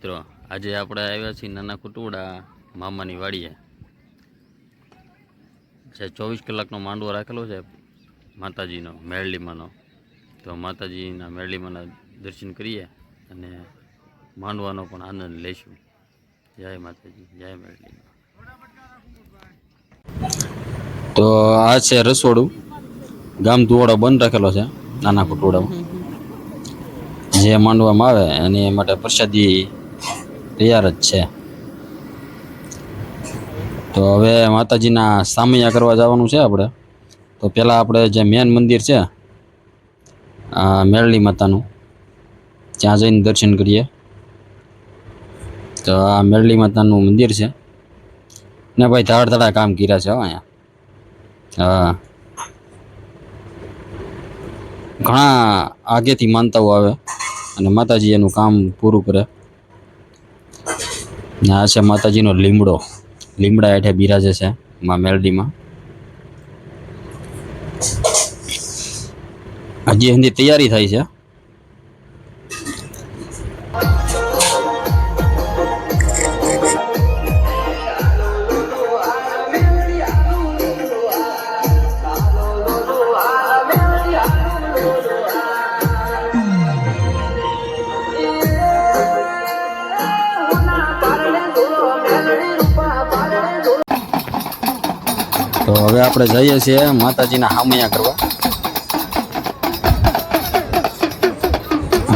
મિત્રો, આજે આપણે આવ્યા છીએ નાના કુટુડા મામાની વાડીએ. જે ચોવીસ કલાકનો માંડવો રાખેલો છે માતાજીનો મેરલીમાનો તો માતાજીના મેરલીમાના દર્શન કરીએ અને માંડવાનો પણ આનંદ લઈશું. જય માતાજી, જય મેરલીમાં તો આ છે રસોડું. ગામ ધુવાડો બંધ રાખેલો છે નાના કુટુડામાં જે માંડવામાં આવે એની માટે પ્રસાદી તૈયાર જ છે. તો હવે માતાજીના સામૈયા કરવા જવાનું છે આપણે. તો પહેલાં આપણે જે મેન મંદિર છે મેરળી માતાનું, ત્યાં જઈને દર્શન કરીએ. તો આ મેરળી માતાનું મંદિર છે. ને ભાઈ ધાડ ધાડા કામ કર્યા છે અહીંયા. હા. ઘણા આગેથી માનતાઓ આવે અને માતાજી એનું કામ પૂરું કરે. આ છે માતાજીનો લીમડો. લીમડા હેઠે બિરાજે છે માં મેલડીમાં. હજી હજી તૈયારી થાય છે. હવે આપણે જઈએ છીએ માતાજીના હામૈયા કરવા.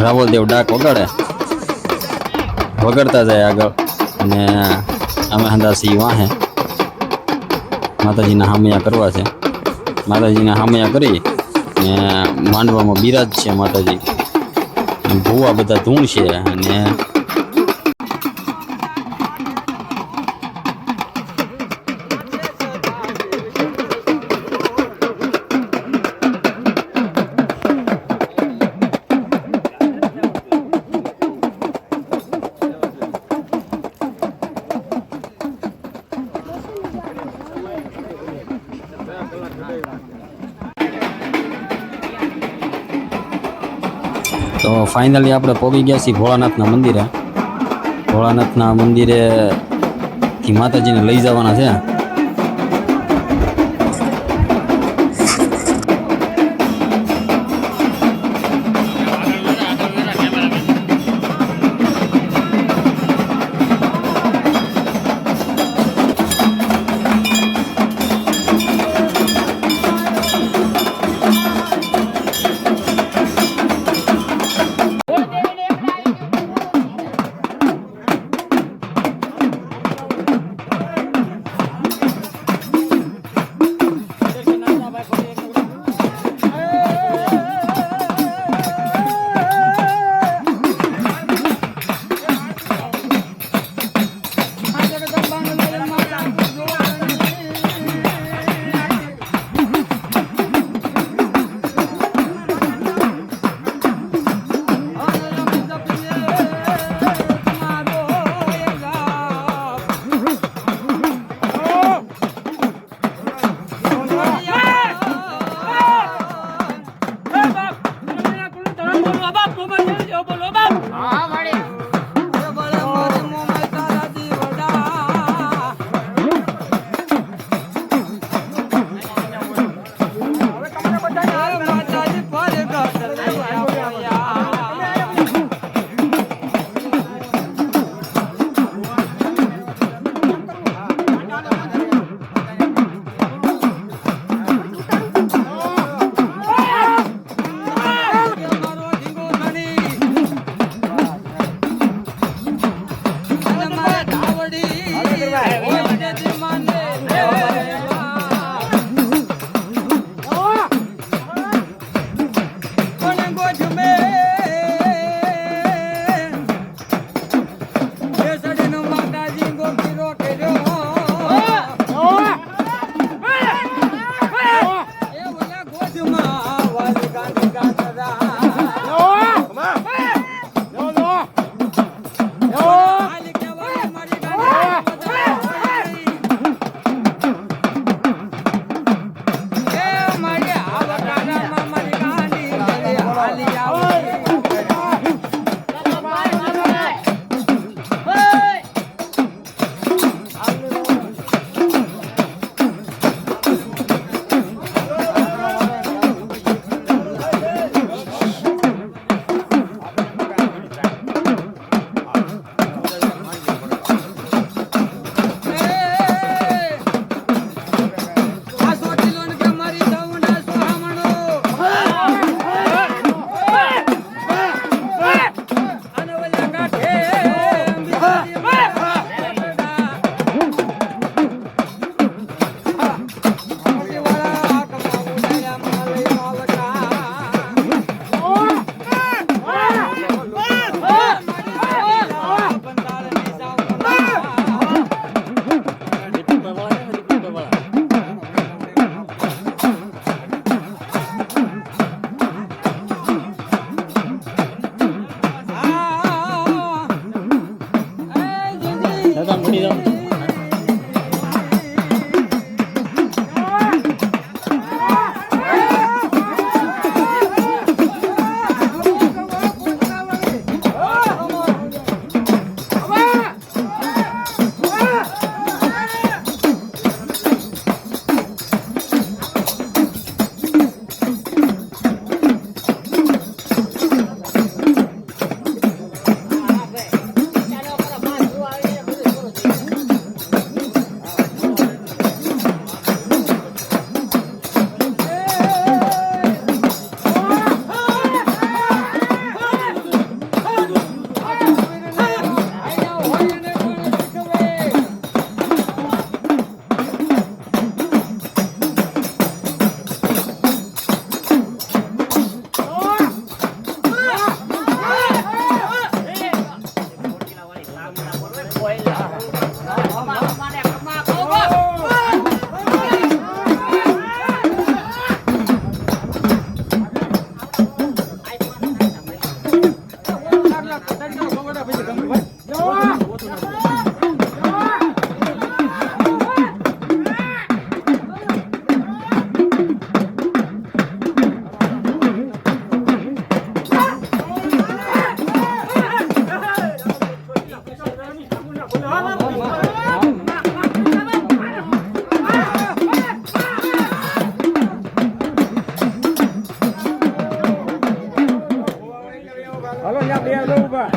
રાવલદેવ ડાક વગાડે. વગાડતા જાય આગળ. અને અમે હંદાસી વાહે માતાજીના હામૈયા કરવા છે. માતાજીના હામૈયા કરી ને માંડવામાં બિરાજ છે માતાજી. ભૂવા બધા ધૂણ છે અને તો ફાઇનલી આપણે પહોંચી ગયા છીએ ભોળાનાથના મંદિરે. ભોળાનાથના મંદિરે થી માતાજીને લઈ જવાના છે. Alô, minha beluga!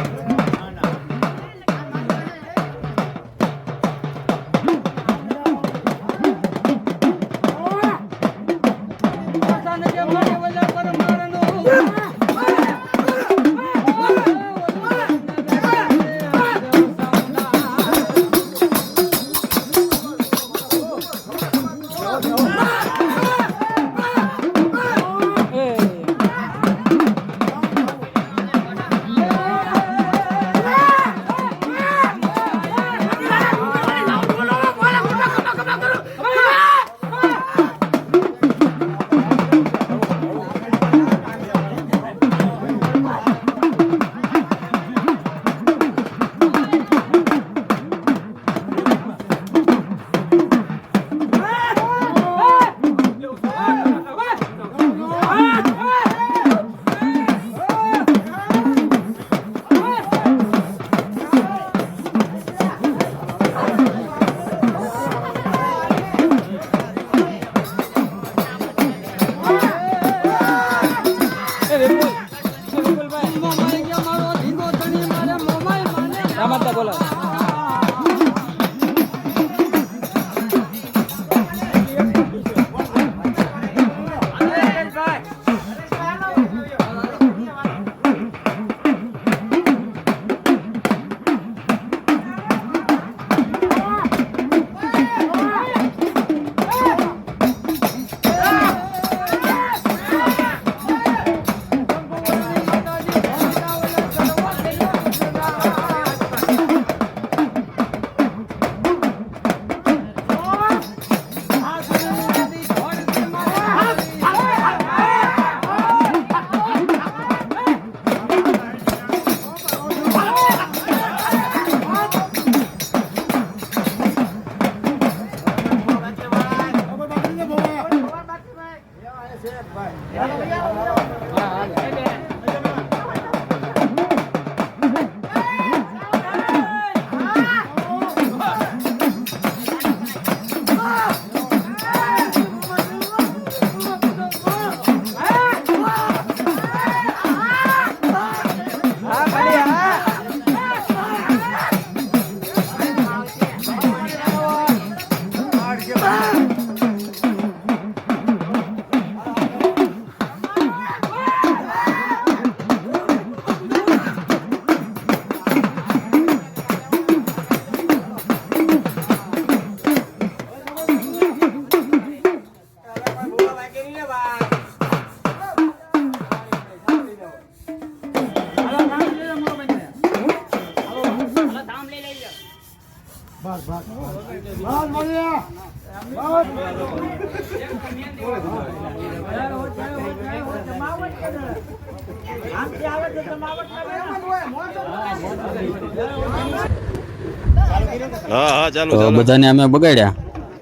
તો બધાને અમે બગાડ્યા.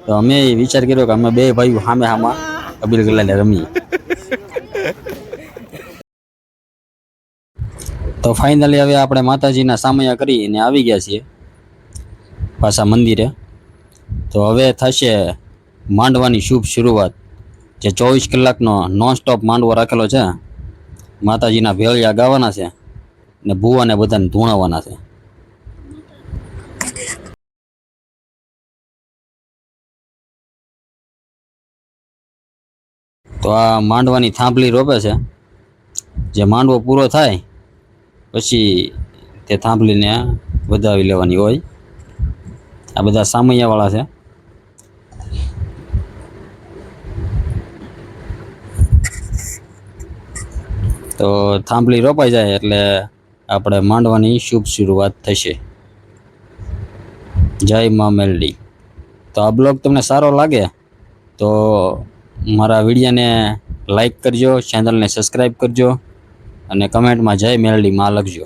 તો અમે વિચાર કર્યો કે અમે બે ભાઈઓ સામે સામા અબીલ ગલાને રમીએ. તો ફાઇનલી હવે આપણે માતાજીના કરી કરીને આવી ગયા છીએ પાછા મંદિરે. તો હવે થશે માંડવાની શુભ શરૂઆત જે ચોવીસ કલાકનો નોન સ્ટોપ માંડવો રાખેલો છે. માતાજીના ભેળિયા ગાવાના છે ને ભૂવાને બધાને ધૂણાવવાના છે. તો આ માંડવાની થાંભલી રોપે છે. જે માંડવો પૂરો થાય, પછી તે થાંભલીને વધાવી લેવાની હોય. આ બધા સામૈયાવાળા છે. તો થાંભલી રોપાઈ જાય એટલે આપણે માંડવાની શુભ શરૂઆત થશે. જય મા મેલડી. તો આ બ્લોગ તમને સારો લાગે તો મારા વિડીયોને લાઈક કરજો ચેનલને સબસ્ક્રાઈબ કરજો અને કમેન્ટમાં જય મેલડી માં લખજો.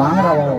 કરો